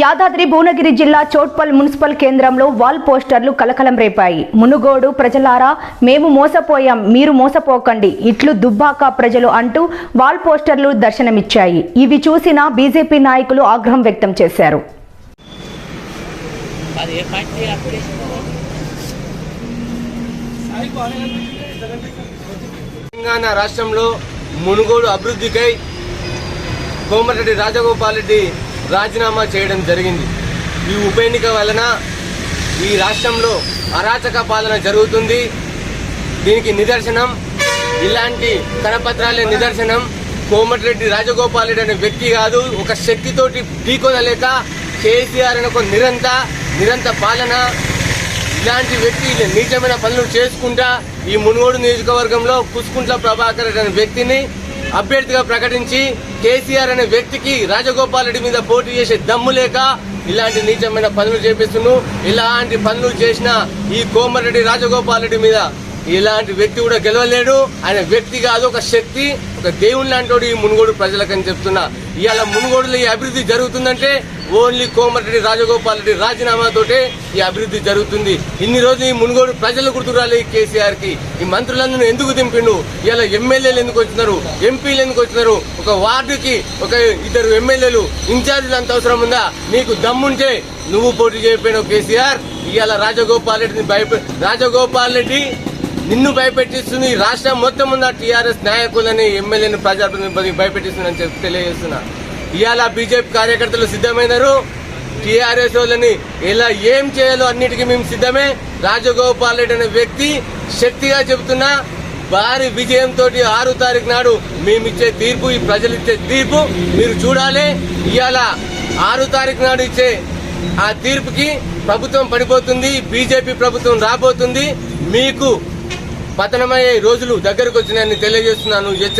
యాదాద్రి భువనగిరి జిల్లా చోట్పల్ మున్సిపల్ కేంద్రంలో వాల్ పోస్టర్లు కలకలం రేపాయి. మునుగోడు ప్రజలారా మేము మోసపోయాం మీరు మోసపోకండి ఇట్లు దుబ్బాక ప్రజలు అంటూ వాల్ పోస్టర్లు దర్శనమిచ్చాయి. ఇవి చూసిన బీజేపీ నాయకులు ఆగ్రహం వ్యక్తం చేశారు. తెలంగాణ రాష్ట్రంలో మునుగోడు అభివృద్ధికై కోమటిరెడ్డి రాజగోపాల్ రెడ్డి రాజీనామా చేయడం జరిగింది. ఈ ఉప ఎన్నిక వలన ఈ రాష్ట్రంలో అరాచక పాలన జరుగుతుంది. దీనికి నిదర్శనం ఇలాంటి కరపత్రాలే నిదర్శనం కోమటిరెడ్డి రాజగోపాల్ రెడ్డి అనే వ్యక్తి కాదు. ఒక శక్తితోటి ఢీకొనలేక కేసీఆర్ అనే ఒక నిరంత నిరంత పాలన ఇలాంటి వ్యక్తి నీచమైన పనులు చేసుకుంటా ఈ మునుగోడు నియోజకవర్గంలో కుసుకుంట్ల ప్రభాకర్ అనే వ్యక్తిని అభ్యర్థిగా ప్రకటించి కేసీఆర్ అనే వ్యక్తికి రాజగోపాల్ రెడ్డి మీద పోటీ చేసే దమ్ము లేక ఇలాంటి నీచమైన పనులు చేపిస్తున్నాను ఇలాంటి పనులు చేసిన ఈ కోమరెడ్డి రాజగోపాల్ రెడ్డి మీద ఇలాంటి వ్యక్తి కూడా గెలవలేడు. ఆయన వ్యక్తి కాదు ఒక శక్తి ఒక దేవుని లాంటి ఈ మునుగోడు ప్రజలకని చెప్తున్నా. ఇవాళ మునుగోడులో ఈ అభివృద్ధి జరుగుతుందంటే ఓన్లీ కోమటిరెడ్డి రాజగోపాల్ రెడ్డి రాజీనామాతోటే ఈ అభివృద్ధి జరుగుతుంది. ఇన్ని రోజులు ఈ మునుగోడు ప్రజలు గుర్తురాలి కేసీఆర్కి ఈ మంత్రులందరూ ఎందుకు దింపిండు? ఇలా ఎమ్మెల్యేలు ఎందుకు వచ్చినారు? ఎంపీలు ఎందుకు వచ్చినారు? ఒక వార్డుకి ఒక ఇద్దరు ఎమ్మెల్యేలు ఇన్ఛార్జీలు అంత అవసరం ఉందా? నీకు దమ్ముంటే నువ్వు పోటీ చేయకపోయినావు కేసీఆర్. ఇవాళ రాజగోపాల్ రెడ్డిని భయపె రాజగోపాల్ రెడ్డి నిన్ను భయపెట్టిస్తుంది. రాష్ట్రం మొత్తం ఉన్న టీఆర్ఎస్ నాయకులని ఎమ్మెల్యేని ప్రజాప్రతినిధి భయపెట్టిస్తుందని చెప్పి తెలియజేస్తున్నా. ఇవాళ బీజేపీ కార్యకర్తలు సిద్ధమైనారు. టీఆర్ఎస్ వాళ్ళని ఇలా ఏం చేయాలో అన్నిటికీ మేము సిద్ధమే. రాజగోపాల్ రెడ్డి అనే వ్యక్తి శక్తిగా చెబుతున్నా భారీ విజయంతో ఆరు తారీఖు నాడు మేము ఇచ్చే తీర్పు ఈ ప్రజలు ఇచ్చే తీర్పు మీరు చూడాలి. ఇవాళ ఆరు తారీఖు నాడు ఇచ్చే ఆ తీర్పుకి ప్రభుత్వం పడిపోతుంది బీజేపీ ప్రభుత్వం రాబోతుంది. మీకు పతనమయ్యే రోజులు దగ్గరకు వచ్చినాయని తెలియజేస్తున్నాను.